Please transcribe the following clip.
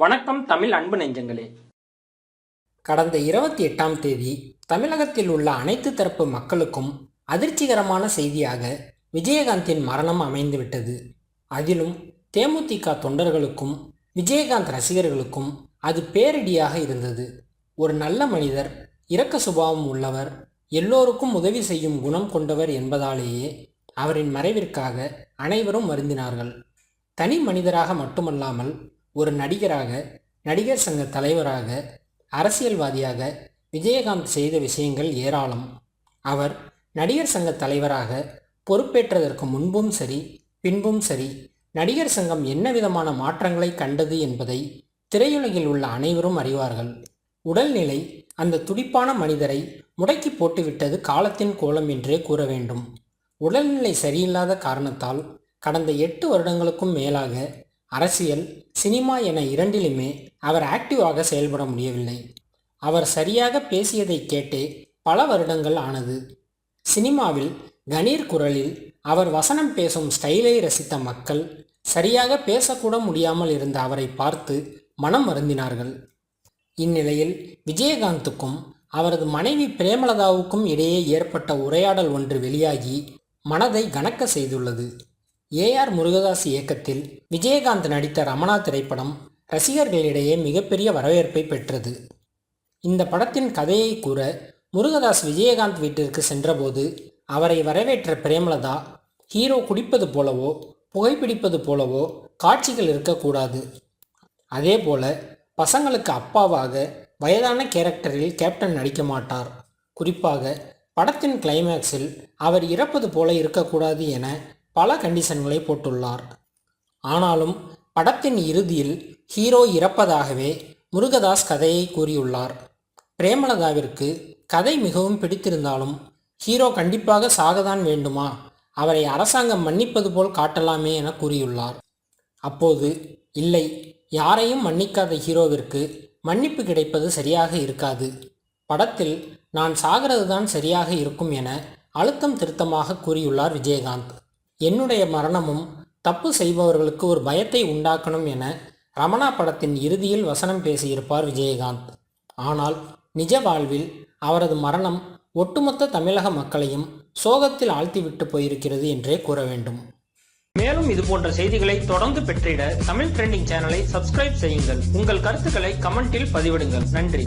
வணக்கம் தமிழ் அன்பு நெஞ்சங்களே. கடந்த இருபத்தி எட்டாம் தேதி தமிழகத்தில் உள்ள அனைத்து தரப்பு மக்களுக்கும் அதிர்ச்சிகரமான செய்தியாக விஜயகாந்தின் மரணம் அமைந்துவிட்டது. அதிலும் தேமுதிக தொண்டர்களுக்கும் விஜயகாந்த் ரசிகர்களுக்கும் அது பேரிடியாக இருந்தது. ஒரு நல்ல மனிதர் இரக்க சுபாவம் உள்ளவர் எல்லோருக்கும் உதவி செய்யும் குணம் கொண்டவர் என்பதாலேயே அவரின் மறைவிற்காக அனைவரும் வருந்தினார்கள். தனி மனிதராக மட்டுமல்லாமல் ஒரு நடிகராக நடிகர் சங்க தலைவராக அரசியல்வாதியாக விஜயகாந்த் செய்த விஷயங்கள் ஏராளம். அவர் நடிகர் சங்க தலைவராக பொறுப்பேற்றதற்கு முன்பும் சரி பின்பும் சரி நடிகர் சங்கம் என்ன விதமான மாற்றங்களை கண்டது என்பதை திரையுலகில் உள்ள அனைவரும் அறிவார்கள். உடல்நிலை அந்த துடிப்பான மனிதரை முடக்கி போட்டுவிட்டது காலத்தின் கோலம் என்றே கூற வேண்டும். உடல்நிலை சரியில்லாத காரணத்தால் கடந்த எட்டு வருடங்களுக்கும் மேலாக அரசியல் சினிமா என இரண்டிலுமே அவர் ஆக்டிவாக செயல்பட முடியவில்லை. அவர் சரியாக பேசியதை கேட்டே பல வருடங்கள் ஆனது. சினிமாவில் கணீர் குரலில் அவர் வசனம் பேசும் ஸ்டைலை ரசித்த மக்கள் சரியாக பேசக்கூட முடியாமல் இருந்த அவரை பார்த்து மனம் வருந்தினார்கள். இந்நிலையில் விஜயகாந்துக்கும் அவரது மனைவி பிரேமலதாவுக்கும் இடையே ஏற்பட்ட உரையாடல் ஒன்று வெளியாகி மனதை கணக்க செய்துள்ளது. ஏஆர் முருகதாஸ் இயக்கத்தில் விஜயகாந்த் நடித்த ரமணா திரைப்படம் ரசிகர்களிடையே மிகப்பெரிய வரவேற்பை பெற்றது. இந்த படத்தின் கதையை கூற முருகதாஸ் விஜயகாந்த் வீட்டிற்கு சென்றபோது அவரை வரவேற்ற பிரேமலதா ஹீரோ குடிப்பது போலவோ புகைப்பிடிப்பது போலவோ காட்சிகள் இருக்கக்கூடாது. அதேபோல பசங்களுக்கு அப்பாவாக வயதான கேரக்டரில் கேப்டன் நடிக்க மாட்டார். குறிப்பாக படத்தின் கிளைமேக்ஸில் அவர் இறப்பது போல இருக்கக்கூடாது என பல கண்டிஷன்களை போட்டுள்ளார். ஆனாலும் படத்தின் இறுதியில் ஹீரோ இறப்பதாகவே முருகதாஸ் கதையை கூறியுள்ளார். பிரேமலதாவிற்கு கதை மிகவும் பிடித்திருந்தாலும் ஹீரோ கண்டிப்பாக சாகதான் வேண்டுமா? அவரை அரசாங்கம் மன்னிப்பது போல் காட்டலாமே என கூறியுள்ளார். அப்போது இல்லை யாரையும் மன்னிக்காத ஹீரோவிற்கு மன்னிப்பு கிடைப்பது சரியாக இருக்காது. படத்தில் நான் சாகிறது தான் சரியாக இருக்கும் என அழுத்தம் திருத்தமாக கூறியுள்ளார் விஜயகாந்த். என்னுடைய மரணமும் தப்பு செய்பவர்களுக்கு ஒரு பயத்தை உண்டாக்கணும் என ரமணா படத்தின் இறுதியில் வசனம் பேசியிருப்பார் விஜயகாந்த். ஆனால் நிஜ வாழ்வில் அவரது மரணம் ஒட்டுமொத்த தமிழக மக்களையும் சோகத்தில் ஆழ்த்திவிட்டு போயிருக்கிறது என்றே கூற வேண்டும். மேலும் இது போன்ற செய்திகளை தொடர்ந்து பெற்றிட தமிழ் ட்ரெண்டிங் சேனலை சப்ஸ்கிரைப் செய்யுங்கள். உங்கள் கருத்துக்களை கமெண்டில் பதிவிடுங்கள். நன்றி.